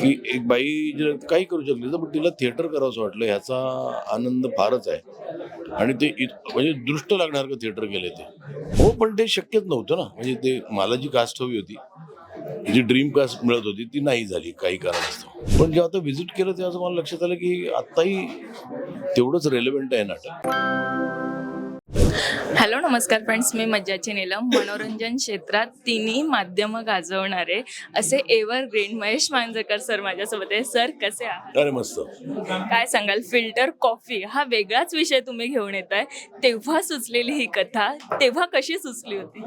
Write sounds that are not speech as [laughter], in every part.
की एक बाई काही करू शकली तर पण तिला थिएटर करावंसं वाटलं ह्याचा आनंद फारच आहे. आणि ते म्हणजे दृष्ट लागण्यासारखं थिएटर केलं ते? हो पण ते शक्यच नव्हतं ना. म्हणजे ते मला जी कास्ट हवी होती. जी ड्रीम कास्ट मिळत होती ती नाही झाली काही कारणास्तव. पण जेव्हा आता व्हिजिट केलं तेव्हा मला लक्षात आलं की आत्ताही तेवढंच रेलेव्हंट आहे नाटक. हॅलो नमस्कार फ्रेंड्स मी मज्जाची नीलम. मनोरंजन क्षेत्रात तिन्ही माध्यमं गाजवणारे असे evergreen Mahesh Manjrekar sir माझ्यासोबत आहे सर कसे आहात? अरे मस्त. काय सांगाल? फिल्टर कॉफी हा वेगळाच विषय तुम्ही घेऊन येत आहे तेव्हा सुचलेली ही कथा तेव्हा कशी सुचली होती?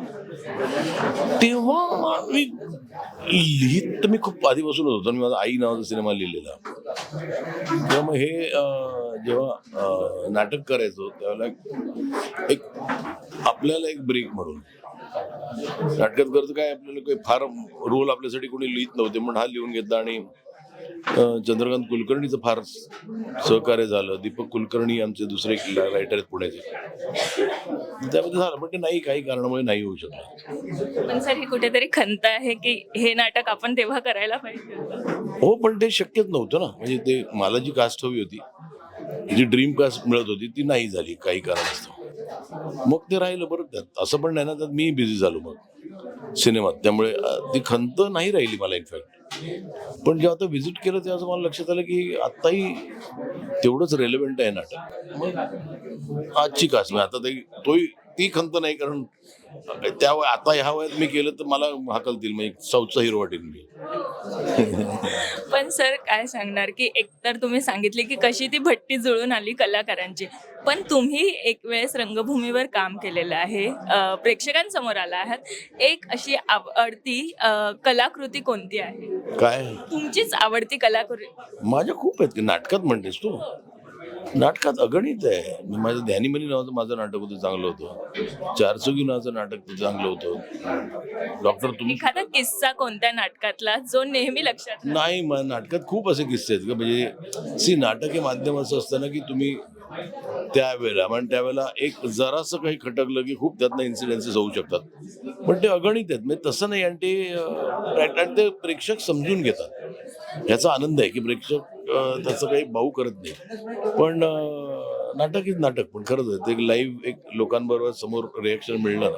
तेव्हा मी लिहित तर मी खूप आधीपासूनच होतो. मी माझा आई नावाचा सिनेमा लिहिलेला. मग हे जेव्हा नाटक करायचो त्यावेळेला एक आपल्याला एक ब्रेक म्हणून. नाटकात करतो काय आपल्याला काही फार रोल आपल्यासाठी कोणी लिहित नव्हते म्हणून हा लिहून घेतला आणि चंद्रकांत कुलकर्णीचं फार सहकार्य झालं. दीपक कुलकर्णी आमचे दुसरे रायटर आहेत पुण्याचे. त्यामध्ये झालं पण ते नाही काही कारणामुळे नाही होऊ शकलं. पण सर ही कुठेतरी खंत आहे की हे नाटक आपण तेव्हा करायला पाहिजे. हो पण ते शक्यच नव्हतं ना. म्हणजे ते मला जी कास्ट हवी होती. जी ड्रीम कास्ट मिळत होती ती नाही झाली काही कारणास्तव. मग ते राहिलं बरं त्यात. असं पण नाही ना त्यात मी बिझी झालो मग. सिनेमात. त्यामुळे ती खंत नाही राहिली मला इनफॅक्ट पण जेव्हा आता व्हिजिट केलं तेव्हा मला लक्षात आलं की आत्ताही तेवढंच रेलेव्हंट आहे नाटक. मग आजची कास मी म्हणजे आता ते तोही ती खंत नाही कारण त्या आता ह्या वयात मी केलं तर मला हाकलतील म्हणजे साऊथचा हिरो वाटेल मी. [laughs] पण सर काय सांगणार की एकतर तुम्ही सांगितले की कशी ती भट्टी जुळून आली कलाकारांची पण तुम्ही एक वेळेस रंगभूमीवर काम केलेलं आहे प्रेक्षकांसमोर आला आहात. एक अशी आवडती कलाकृती कोणती आहे? काय? तुमचीच आवडती कलाकृती. माझ्या खूप आहेत नाटकात म्हणतेस तू? नाटकात अगणित आहे. मी माझं ध्यानीमनी नावाचं माझं नाटक होतं चांगलं होतं. चारचुगी नावाचं नाटक ते चांगलं होतं. डॉक्टर तुम्ही एखादा किस्सा कोणत्या नाटकातला जो नेहमी लक्षात? नाही मग नाटकात खूप असे किस्से आहेत का म्हणजे सी नाटक हे माध्यम असं असतं ना की तुम्ही त्यावेळेला म्हणजे त्यावेळेला एक जरासं काही खटकलं की खूप त्यातनं इन्सिडेन्सेस होऊ शकतात. पण ते अगणित आहेत. म्हणजे तसं नाही. आणि ते प्रेक्षक समजून घेतात. याचा आनंद आहे की प्रेक्षक त्याचं काही भाऊ करत नाही. पण नाटक इज नाटक पण खरंच आहे ते लाईव्ह एक लोकांबरोबर समोर रिॲक्शन मिळणार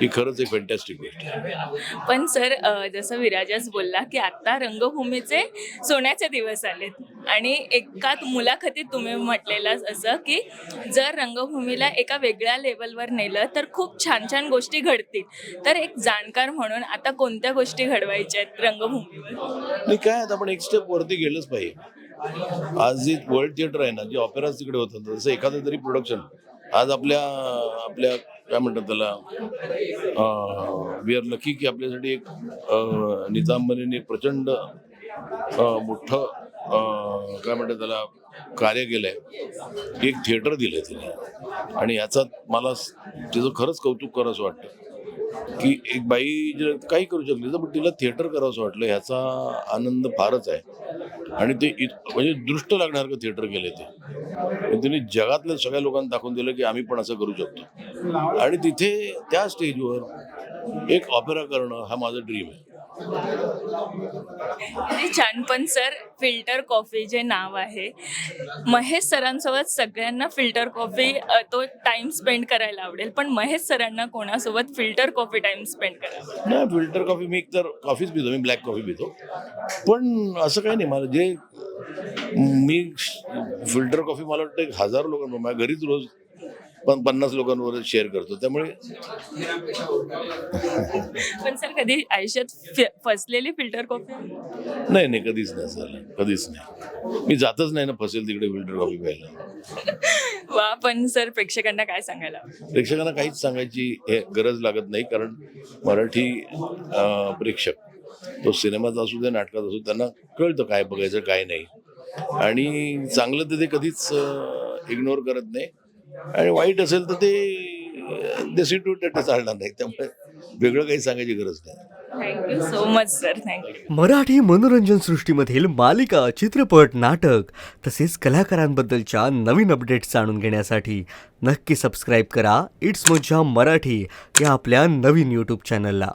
ही खरंच एक फॅन्टॅस्टिक गोष्ट पण सर जसं विराजच बोलला की आता रंगभूमीचे सोन्याचे दिवस आलेत. आणि एकात मुलाखतीत तुम्ही म्हटलेलं असं की जर रंगभूमीला एका वेगळ्या लेवलवर नेलं तर खूप छान छान गोष्टी घडतील. तर एक जाणकार म्हणून आता कोणत्या गोष्टी घडवायच्या आहेत रंगभूमीवर? काय आता आपण एक स्टेप वरती गेलंच पाहिजे. आज जी वर्ल्ड थिएटर आहे ना जे ऑपेराज तिकडे होतं जसं एखादं तरी प्रोडक्शन आज आपल्या आपल्या काय म्हणतात त्याला वी आर लकी की आपल्यासाठी एक निजाम एक प्रचंड मोठं काय म्हणतात त्याला कार्य केलंय. एक थिएटर दिलंय तिने. आणि याचा मला तिचं खरंच कौतुक करावंसं वाटतं. की एक बाई जर काही करू शकली तर पण तिला थिएटर करावंसं वाटलं. ह्याचा आनंद फारच आहे. आणि ते म्हणजे दृष्ट लागण्यासारखं थिएटर केलं ते. तिने जगातल्या सगळ्या लोकांना दाखवून दिलं की आम्ही पण असं करू शकतो. आणि तिथे त्या स्टेजवर एक ऑपेरा करणं हा माझा ड्रीम आहे. किती छान पण सर फिल्टर कॉफी जे नाव आहे महेश सरांसोबत सगळ्यांना फिल्टर कॉफी अ, तो टाइम स्पेंड करायला आवडेल. पण महेश सरांना कोणासोबत फिल्टर कॉफी टाइम स्पेंड करायला नाही फिल्टर कॉफी मी तर कॉफीच पितो मी ब्लॅक कॉफी पितो. पण असं काही नाही मला जे मी फिल्टर कॉफी मला वाटतं एक हजार लोकांना माझ्या घरीच रोज पण पन्नास लोकांवर शेअर करतो. त्यामुळे पण सर कधी आयुष्यात फसलेली फिल्टर कॉफी नाही नाही कधीच नाही झालं कधीच नाही. मी जातच नाही ना फसेल तिकडे फिल्टर कॉफी प्यायला वा पण सर प्रेक्षकांना काय सांगायला? प्रेक्षकांना काहीच सांगायची हे गरज लागत नाही कारण मराठी प्रेक्षक तो सिनेमाचा असू दे नाटकात असू त्यांना कळतं काय बघायचं काय नाही. आणि चांगलं तर ते कधीच इग्नोर करत नाही. आणि वाईट असेल तर ते देसी टू ते चालणार नाही. त्यामुळे वेगळं काही सांगायची गरज नाही. Thank you so much sir thank you Marathi मनोरंजन सृष्टीमधील मालिका चित्रपट नाटक तसेच कलाकारांबद्दलच्या नवीन अपडेट्स जाणून घेण्यासाठी नक्की सबस्क्राईब करा. इट्स मज्जा मराठी या आपल्या नवीन यूट्यूब चॅनलला